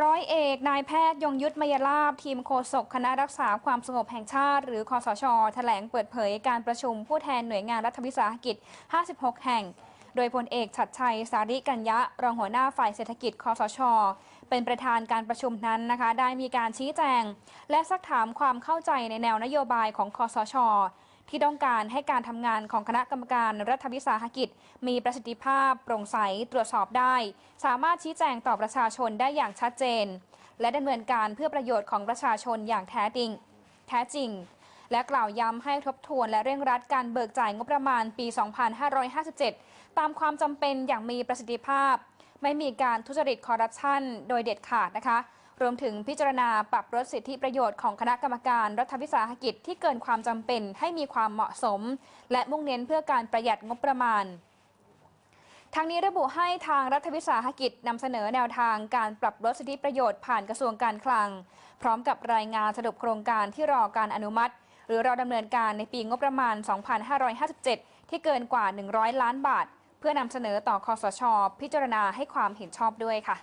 ร้อยเอกนายแพทย์ยงยุทธมยลาบทีมโฆษกคณะรักษาความสงบแห่งชาติ หรือคอสชแถลงเปิดเผยการประชุมผู้แทนหน่วยงานรัฐวิสาหกิจ 56 แห่ง โดยพลเอกชัดชัย สาริกัญญะ รองหัวหน้าฝ่ายเศรษฐกิจคอสช เป็นประธานการประชุมนั้นนะคะ ได้มีการชี้แจง และซักถามความเข้าใจในแนวนโยบายของคอสช ที่ต้องการให้การทำงานของคณะกรรมการรัฐวิสาหกิจ มีประสิทธิภาพ โปร่งใสตรวจสอบได้ สามารถชี้แจงต่อประชาชนได้อย่างชัดเจน และดำเนินการเพื่อประโยชน์ของประชาชนอย่างแท้จริง แท้จริง และกล่าวย้ำให้ทบทวนและเร่งรัดการเบิกจ่ายงบประมาณปี 2557 ตามความจำเป็นอย่างมีประสิทธิภาพ ไม่มีการทุจริตคอร์รัปชันโดยเด็ดขาดนะคะ รวมถึงพิจารณาปรับลดสิทธิประโยชน์ของคณะกรรมการรัฐวิสาหกิจที่เกินความจำเป็นให้มีความเหมาะสม และมุ่งเน้นเพื่อการประหยัดงบประมาณทางนี้ระบุให้ทางรัฐวิสาหกิจนำเสนอแนวทางการปรับลดสิทธิประโยชน์ผ่านกระทรวงการคลัง พร้อมกับรายงานสรุปโครงการที่รอการอนุมัติ หรือรอดำเนินการในปีงบประมาณ 2557 ที่เกินกว่า 100 ล้านบาท เพื่อนำเสนอต่อคอสช พิจารณาให้ความเห็นชอบด้วยค่ะ